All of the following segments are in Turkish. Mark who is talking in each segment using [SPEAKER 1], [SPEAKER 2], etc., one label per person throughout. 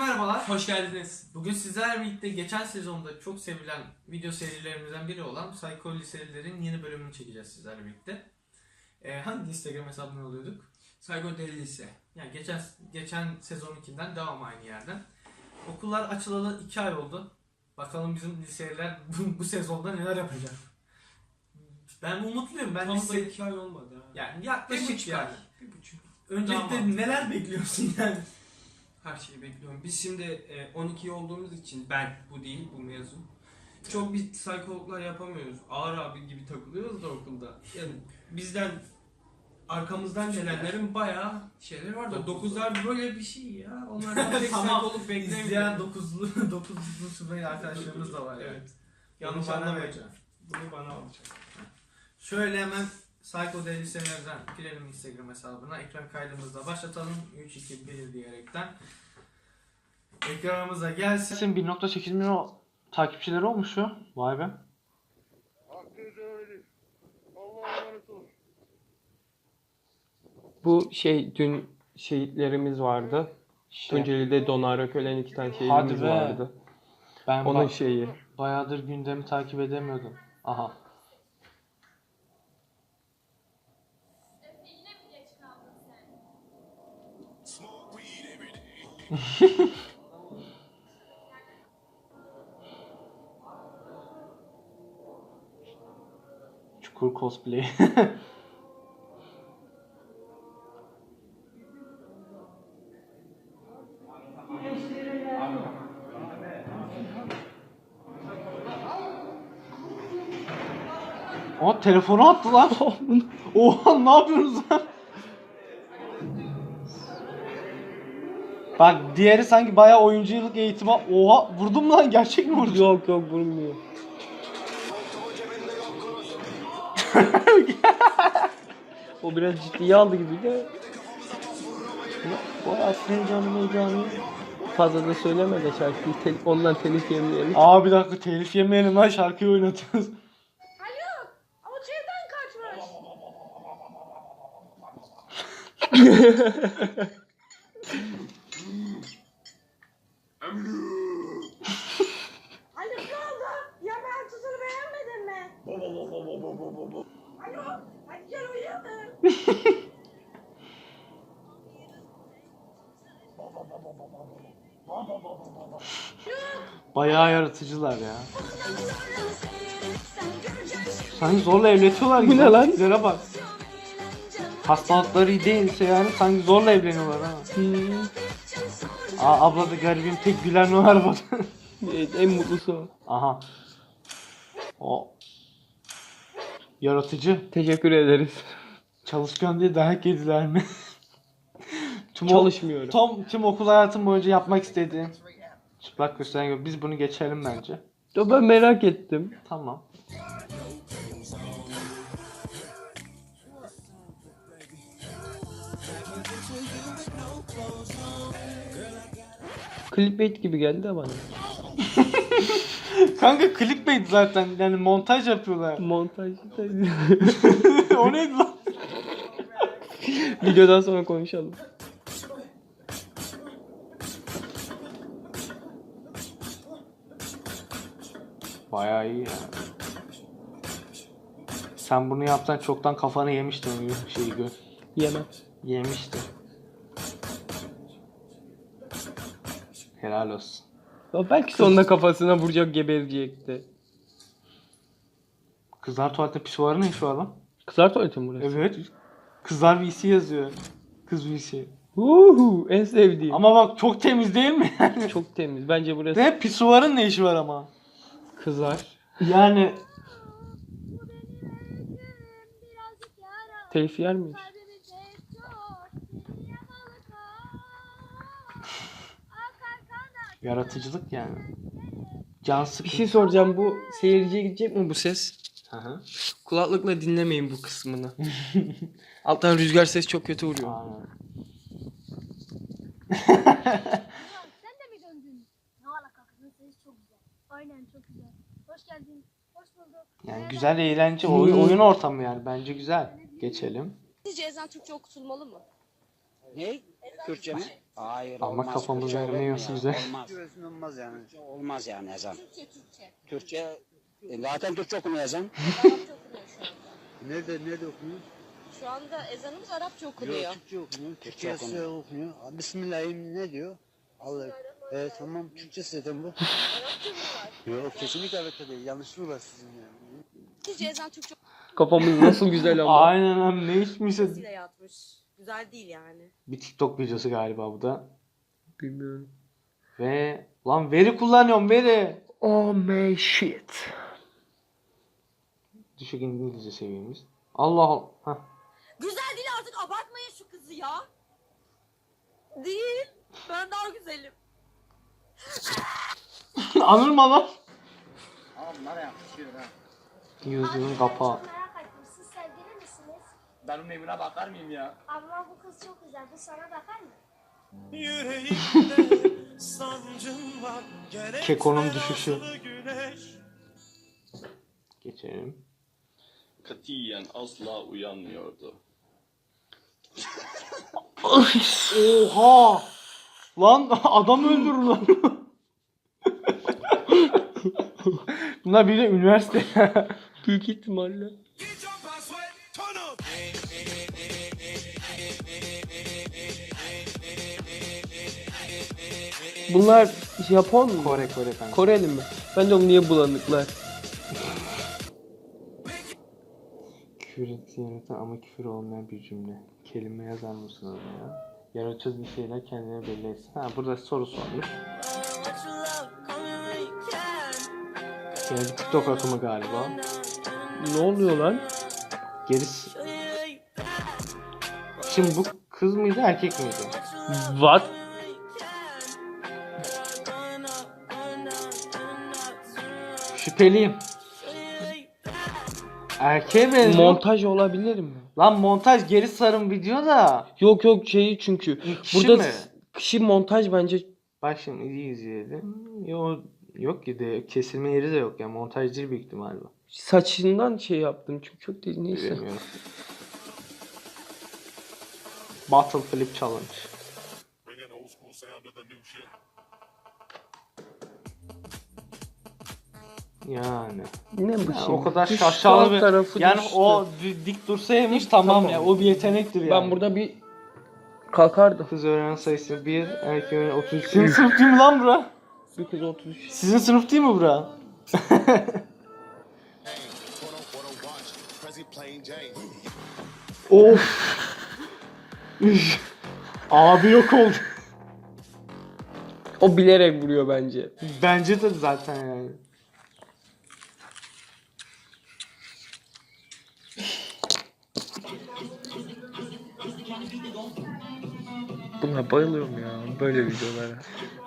[SPEAKER 1] merhabalar.
[SPEAKER 2] Hoş geldiniz.
[SPEAKER 1] Bugün sizlerle birlikte geçen sezonda çok sevilen video serilerimizden biri olan Psycho serilerin yeni bölümünü çekeceğiz sizlerle birlikte. Ee, hangi Instagram hesabını alıyorduk?
[SPEAKER 2] Psycho Deli Lise.
[SPEAKER 1] Yani geçen geçen sezonunkinden devam aynı yerden. Okullar açılalı 2 ay oldu. Bakalım bizim liseler bu, bu sezonda neler yapacak. Ben umutluyum. Ben
[SPEAKER 2] Tam da
[SPEAKER 1] lise...
[SPEAKER 2] iki ay olmadı ha.
[SPEAKER 1] Yani
[SPEAKER 2] Bir
[SPEAKER 1] yaklaşık
[SPEAKER 2] buçuk
[SPEAKER 1] yani.
[SPEAKER 2] ay. Bir buçuk.
[SPEAKER 1] Öncelikle
[SPEAKER 2] Tamam.
[SPEAKER 1] neler bekliyorsun yani?
[SPEAKER 2] Her şeyi bekliyorum. Biz şimdi e, 12 olduğumuz için ben bu değil bu mezun. Çok bir psikologlar yapamıyoruz. Ağır abi gibi takılıyoruz da okulda. Yani bizden arkamızdan gelenlerin bayağı şeyleri var da
[SPEAKER 1] Dokuz.
[SPEAKER 2] 9'lar böyle bir şey ya. Onlardan pek
[SPEAKER 1] Tamam. İzleyen
[SPEAKER 2] beklemiyorum.
[SPEAKER 1] 9'lu 9'lu sınıf arkadaşlarımız da var yani.
[SPEAKER 2] Evet.
[SPEAKER 1] Yanlış
[SPEAKER 2] vereceksin. Bunu bana alacak.
[SPEAKER 1] Şöyle hemen Psycho Deli Sever'den girelim Instagram hesabına. Ekran kaydımızda başlatalım. 3, 2, 1 diyerekten. Ekranımıza gelsin. 1.8 milyon takipçileri olmuş şu. Vay be.
[SPEAKER 3] Hakkınızı öğrenin. Allah'a emanet olun.
[SPEAKER 4] Bu şey dün şehitlerimiz vardı. Tunceli'de donarak ölen iki tane
[SPEAKER 1] Hadi be.
[SPEAKER 4] vardı.
[SPEAKER 1] Ben
[SPEAKER 4] Onun şeyi.
[SPEAKER 1] bayağıdır gündemi takip edemiyordum. Aha.
[SPEAKER 5] Yine mi geç kaldın sen?
[SPEAKER 1] Çukur cosplay. Aa telefonu attı lan. Oha ne yapıyorsunuz lan? Bak diğeri sanki bayağı oyunculuk eğitimi. Oha vurdum lan gerçek mi vurdun?
[SPEAKER 4] Yok yok vurmuyor. o biraz ciddiye aldı gibi de. Bu hayat heyecanı heyecanı. Fazla da söyleme de şarkıyı tel- ondan telif yemeyelim.
[SPEAKER 1] Aa bir dakika telif yemeyelim lan şarkıyı oynatıyoruz.
[SPEAKER 5] Alo, ama çevden kaçmış. Alo ne oldu? Ya ben tuzunu beğenmedin mi? Alo, hadi gel uyuyalım.
[SPEAKER 1] Bayağı yaratıcılar ya. Sanki zorla evletiyorlar gibi.
[SPEAKER 4] Bu ne lan?
[SPEAKER 1] Tiplere bak. Hastalıkları iyi değilse yani sanki zorla evleniyorlar ha.
[SPEAKER 4] Hmm.
[SPEAKER 1] Aa, abla da garibim tek gülen o arabada.
[SPEAKER 4] Evet, en mutlusu o.
[SPEAKER 1] Aha. O. Yaratıcı.
[SPEAKER 4] Teşekkür ederiz.
[SPEAKER 1] Çalışkan diye dayak yediler mi? tüm, o-
[SPEAKER 4] Çalışmıyorum.
[SPEAKER 1] Tom, tüm okul hayatım boyunca yapmak istediğim. Çıplak gösteren gibi. Biz bunu geçelim bence.
[SPEAKER 4] Ya ben merak ettim.
[SPEAKER 1] Tamam.
[SPEAKER 4] Clickbait gibi geldi bana.
[SPEAKER 1] Kanka clickbait zaten yani montaj yapıyorlar.
[SPEAKER 4] Montajda.
[SPEAKER 1] o neydi lan?
[SPEAKER 4] Videodan sonra konuşalım.
[SPEAKER 1] Bayağı iyi ya. Sen bunu yapsan çoktan kafanı yemiştin o şeyi gör.
[SPEAKER 4] Yemem.
[SPEAKER 1] Yemişti. Helal olsun.
[SPEAKER 4] Ya belki sonunda kafasına vuracak geberecekti.
[SPEAKER 1] Kızlar tuvalette pisuarı ne işi var lan?
[SPEAKER 4] Kızar tuvaleti mi burası?
[SPEAKER 1] Evet. Kızlar VC yazıyor. Kız VC.
[SPEAKER 4] Uhu, en sevdiğim.
[SPEAKER 1] Ama bak çok temiz değil mi?
[SPEAKER 4] çok temiz. Bence burası
[SPEAKER 1] Ve pisuarın ne işi var ama?
[SPEAKER 4] kızar.
[SPEAKER 1] Yani.
[SPEAKER 4] Telif yer miyiz?
[SPEAKER 1] Yaratıcılık yani. Can
[SPEAKER 4] Bir
[SPEAKER 1] sıkıntı.
[SPEAKER 4] şey soracağım. Bu seyirciye gidecek mi bu ses?
[SPEAKER 1] Hı hı.
[SPEAKER 4] Kulaklıkla dinlemeyin bu kısmını. Alttan rüzgar ses çok kötü vuruyor.
[SPEAKER 1] Aynen.
[SPEAKER 5] Sen de mi döndün? Ne alaka kızın sesi çok güzel. Aynen çok güzel. Hoş geldin. Hoş bulduk.
[SPEAKER 1] Yani güzel eğlence oyun, oyun ortamı yani bence güzel. Geçelim.
[SPEAKER 6] Sizce ezan Türkçe okutulmalı mı?
[SPEAKER 7] Ne? Türkçe mi?
[SPEAKER 8] Hayır
[SPEAKER 1] Ama
[SPEAKER 8] olmaz.
[SPEAKER 1] kafamız
[SPEAKER 8] Türkçe
[SPEAKER 1] vermiyor
[SPEAKER 8] öğretme
[SPEAKER 1] size.
[SPEAKER 8] ya, Olmaz. olmaz yani. Olmaz yani ezan.
[SPEAKER 6] Türkçe Türkçe.
[SPEAKER 8] Türkçe e, zaten Türkçe okunuyor ezan.
[SPEAKER 6] Arapça okunuyor şu anda.
[SPEAKER 7] Nerede nerede okunuyor?
[SPEAKER 6] Şu anda ezanımız Arapça okunuyor.
[SPEAKER 7] Yok Türkçe okunuyor.
[SPEAKER 8] Türkçe
[SPEAKER 7] Türkçe okunuyor. okunuyor. Aa, Bismillahirrahmanirrahim ne diyor? Allah. Evet tamam Türkçe zaten bu.
[SPEAKER 6] Arapça mı var?
[SPEAKER 7] Yok kesinlikle Arapça değil. Yanlışlığı var sizin yani.
[SPEAKER 6] Sizce ezan Türkçe
[SPEAKER 1] Kafamız nasıl güzel ama. Aynen lan ne içmişiz.
[SPEAKER 6] okumasıyla yatmış. Güzel değil yani.
[SPEAKER 1] Bir TikTok videosu galiba bu da. Bilmiyorum. Ve lan veri kullanıyorum veri. Oh my shit. Düşük İngilizce seviyemiz. Allah Allah. Hah.
[SPEAKER 6] Güzel değil artık abartmayın şu kızı ya. Değil. Ben daha güzelim.
[SPEAKER 1] Anırma lan.
[SPEAKER 8] Ama bunlar yakışıyor ha.
[SPEAKER 1] Yüzünün kapağı.
[SPEAKER 8] Ben onun evine bakar mıyım ya?
[SPEAKER 5] Ama bu kız çok güzel. Bu sana bakar mı?
[SPEAKER 1] Keko'nun düşüşü. Geçelim.
[SPEAKER 9] katiyen asla uyanmıyordu.
[SPEAKER 1] Oha! Lan adam öldürür lan. Bunlar bir de üniversite. Büyük ihtimalle.
[SPEAKER 4] Bunlar Japon mu?
[SPEAKER 1] Kore Kore kanka.
[SPEAKER 4] Koreli mi? Ben de niye bulanıklar?
[SPEAKER 1] Küfür ettiği yaratan ama küfür olmayan bir cümle. Kelime yazar mısınız ya? Yaratıcı bir şeyler kendine belli etsin. Ha burada soru sormuş. Yani bir TikTok akımı galiba.
[SPEAKER 4] Ne oluyor lan?
[SPEAKER 1] Gerisi... Şimdi bu kız mıydı erkek miydi?
[SPEAKER 4] What?
[SPEAKER 1] Şüpheliyim. Erkeğe benziyor.
[SPEAKER 4] Montaj olabilir mi?
[SPEAKER 1] Lan montaj geri sarım video da.
[SPEAKER 4] Yok yok şeyi çünkü.
[SPEAKER 1] Kişi
[SPEAKER 4] Burada
[SPEAKER 1] mi?
[SPEAKER 4] kişi montaj bence
[SPEAKER 1] Bak şimdi iyi izleyelim. Yok, yok ki de kesilme yeri de yok ya. Montaj değil büyük ihtimalle.
[SPEAKER 4] saçından şey yaptım çünkü çok değil neyse.
[SPEAKER 1] Bilemiyorum. Battle Flip Challenge. Yani.
[SPEAKER 4] Ne bu şimdi?
[SPEAKER 1] o kadar şaşalı
[SPEAKER 4] sağ
[SPEAKER 1] bir...
[SPEAKER 4] tarafı
[SPEAKER 1] Yani
[SPEAKER 4] düştü.
[SPEAKER 1] o di- dik dursaymış tamam,
[SPEAKER 4] Tamam.
[SPEAKER 1] ya. O bir yetenektir yani.
[SPEAKER 4] Ben burada bir kalkardım.
[SPEAKER 1] Kız öğren sayısı 1, erkek öğren 33. Sizin sınıf değil mi lan bura?
[SPEAKER 4] Bir kız 33.
[SPEAKER 1] Sizin sınıf değil mi bura? of. Üf. Abi yok oldu.
[SPEAKER 4] O bilerek vuruyor bence.
[SPEAKER 1] Bence de zaten yani.
[SPEAKER 4] Buna bayılıyorum ya böyle videolara.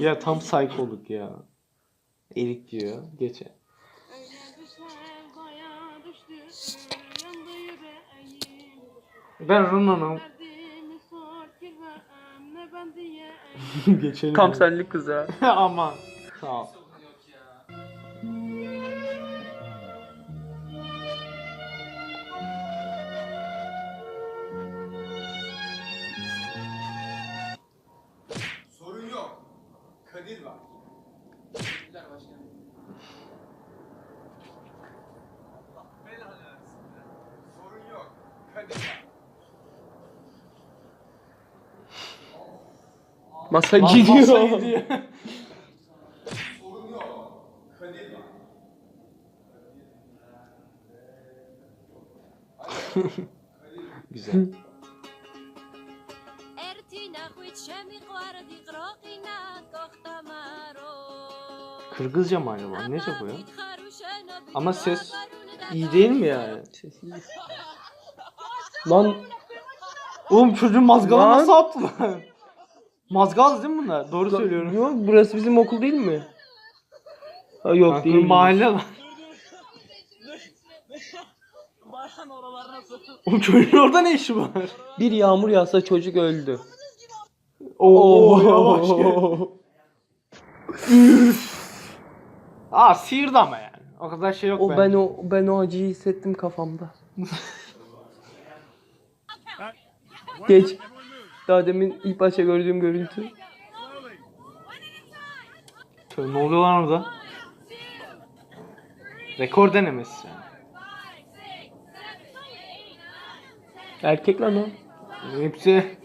[SPEAKER 1] Ya tam psikolog ya. Erik diyor. Geçe. Ben Runa'nım. Geçelim.
[SPEAKER 4] Tam senlik kız ha.
[SPEAKER 1] Aman. Sağ ol.
[SPEAKER 4] Masa
[SPEAKER 1] Masa
[SPEAKER 4] gidiyor.
[SPEAKER 1] gidiyor.
[SPEAKER 2] Kadir var.
[SPEAKER 1] Güzel. Kırgızca mı acaba? Nece bu ya? Ama ses iyi değil mi yani?
[SPEAKER 4] Lan
[SPEAKER 1] Oğlum çocuğun mazgalı
[SPEAKER 4] Lan.
[SPEAKER 1] nasıl attılar? Mazgal değil mi bunlar? Doğru söylüyorum.
[SPEAKER 4] Yok burası bizim okul değil mi? Ha, yok
[SPEAKER 1] Kanka,
[SPEAKER 4] değil.
[SPEAKER 1] mahalle lan. Oğlum çocuğun orada ne işi var?
[SPEAKER 4] Bir yağmur yağsa çocuk öldü.
[SPEAKER 1] Oo, yavaş gel. Üf. Aa sihirdi ama yani. O kadar şey yok
[SPEAKER 4] O
[SPEAKER 1] bence.
[SPEAKER 4] ben o ben o acıyı hissettim kafamda. Geç. Daha demin ilk başta gördüğüm görüntü.
[SPEAKER 1] Tö- Ne oluyor lan orada? Rekor denemesi yani.
[SPEAKER 4] Erkek lan o.
[SPEAKER 1] Hepsi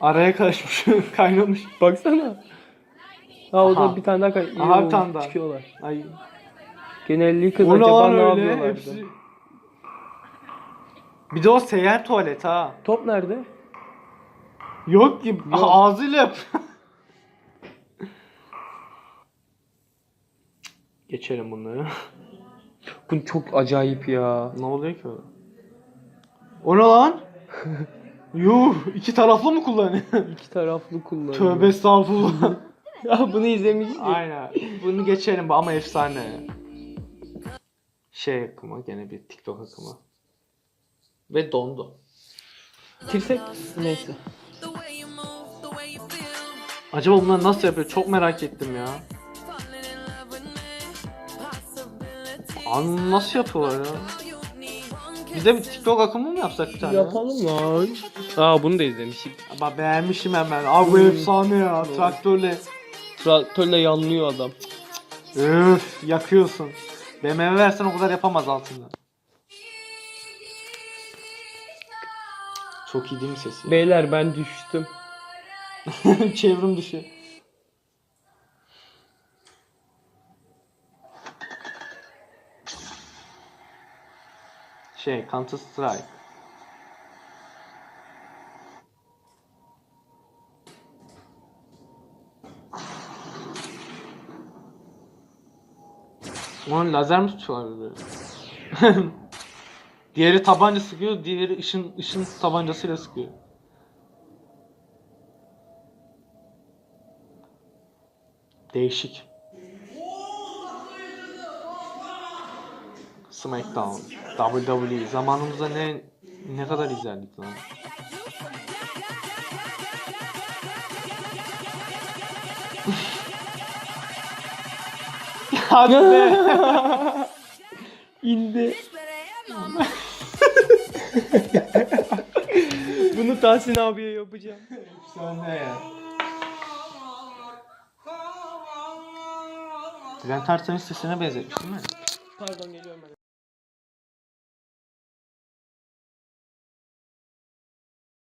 [SPEAKER 1] araya karışmış, kaynamış.
[SPEAKER 4] Baksana. Ha o
[SPEAKER 1] Aha.
[SPEAKER 4] da bir tane daha kay-
[SPEAKER 1] Aha, bir tane daha.
[SPEAKER 4] çıkıyorlar.
[SPEAKER 1] Ay.
[SPEAKER 4] Genelliği kız
[SPEAKER 1] O ne
[SPEAKER 4] acaba
[SPEAKER 1] lan
[SPEAKER 4] ne
[SPEAKER 1] öyle?
[SPEAKER 4] yapıyorlardı?
[SPEAKER 1] Hepsi... Bir de o seyyar tuvalet ha.
[SPEAKER 4] Top nerede?
[SPEAKER 1] Yok ki ağzıyla yap. Geçelim bunları.
[SPEAKER 4] Bu çok acayip ya.
[SPEAKER 1] ne oluyor ki orada? O ne lan? Yuh iki taraflı mı kullanıyor?
[SPEAKER 4] İki taraflı kullanıyor.
[SPEAKER 1] Tövbe estağfurullah.
[SPEAKER 4] ya bunu izlemiştik.
[SPEAKER 1] Aynen. Bunu geçelim bu ama efsane. Şey akımı gene bir TikTok akımı. Ve dondu.
[SPEAKER 4] Tirsek neyse.
[SPEAKER 1] Acaba bunlar nasıl yapıyor? Çok merak ettim ya. Abi nasıl yapıyorlar ya? Bir de bir TikTok akımı mı yapsak bir tane?
[SPEAKER 4] Yapalım lan. Aa bunu da izlemiştik.
[SPEAKER 1] Ama beğenmişim hemen. Abi bu efsane ya. Traktörle.
[SPEAKER 4] Traktörle yanlıyor adam.
[SPEAKER 1] Öf yakıyorsun. BMW versen o kadar yapamaz altında. Çok iyi değil mi sesi?
[SPEAKER 4] Beyler ben düştüm.
[SPEAKER 1] Çevrim dışı. Şey, Counter Strike. Ulan lazer mi tutuyorlar diğeri tabanca sıkıyor, diğeri ışın ışın tabancasıyla sıkıyor. Değişik. SmackDown, WWE zamanımızda ne ne kadar izlerdik lan. Hadi.
[SPEAKER 4] İndi. Bunu Tahsin abiye yapacağım.
[SPEAKER 1] Sen ne ya? Bülent Ersoy'un sesine benzetmiş değil mi?
[SPEAKER 4] Pardon geliyorum ben.